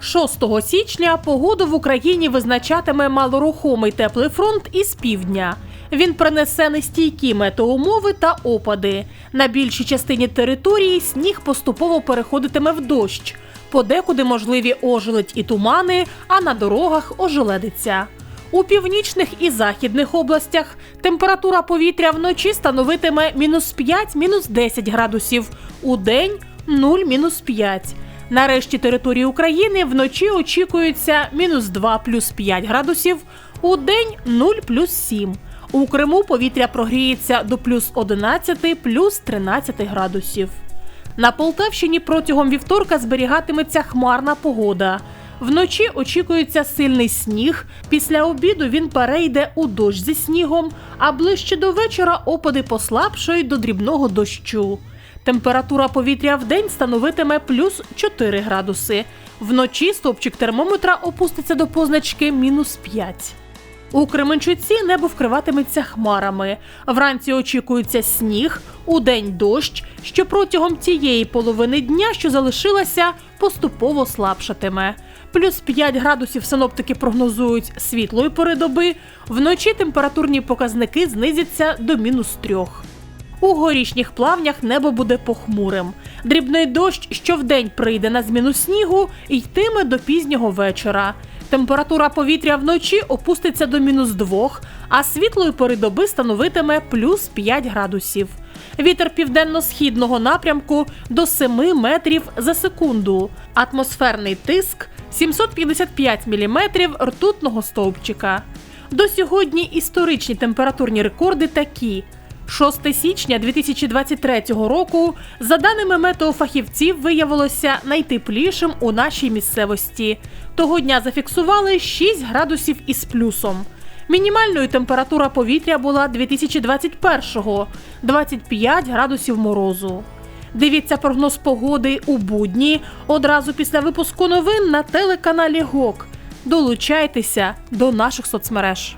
6 січня погоду в Україні визначатиме малорухомий теплий фронт із півдня. Він принесе нестійкі метеоумови та опади. На більшій частині території сніг поступово переходитиме в дощ. Подекуди можливі ожеледь і тумани, а на дорогах ожеледиться. У північних і західних областях температура повітря вночі становитиме мінус 5, мінус 10 градусів, у день 0, мінус 5. На решті території України вночі очікується мінус 2 плюс 5 градусів, у день 0 плюс 7. У Криму повітря прогріється до плюс 11 плюс 13 градусів. На Полтавщині протягом вівторка зберігатиметься хмарна погода. Вночі очікується сильний сніг. Після обіду він перейде у дощ зі снігом, а ближче до вечора опади послабшають до дрібного дощу. Температура повітря в день становитиме плюс 4 градуси. Вночі стопчик термометра опуститься до позначки мінус 5. У Кременчуці небо вкриватиметься хмарами. Вранці очікується сніг, удень дощ, що протягом тієї половини дня, що залишилася, поступово слабшатиме. Плюс 5 градусів синоптики прогнозують світлої пори доби. Вночі температурні показники знизяться до мінус 3. У горішніх плавнях небо буде похмурим. Дрібний дощ, що вдень прийде на зміну снігу, йтиме до пізнього вечора. Температура повітря вночі опуститься до мінус 2, а світлої пори доби становитиме плюс 5 градусів. Вітер південно-східного напрямку до 7 метрів за секунду. Атмосферний тиск 755 міліметрів ртутного стовпчика. До сьогодні історичні температурні рекорди такі. 6 січня 2023 року, за даними метеофахівців, виявилося найтеплішим у нашій місцевості. Того дня зафіксували 6 градусів із плюсом. Мінімальною температура повітря була 2021-го – 25 градусів морозу. Дивіться прогноз погоди у будні одразу після випуску новин на телеканалі ГОК. Долучайтеся до наших соцмереж.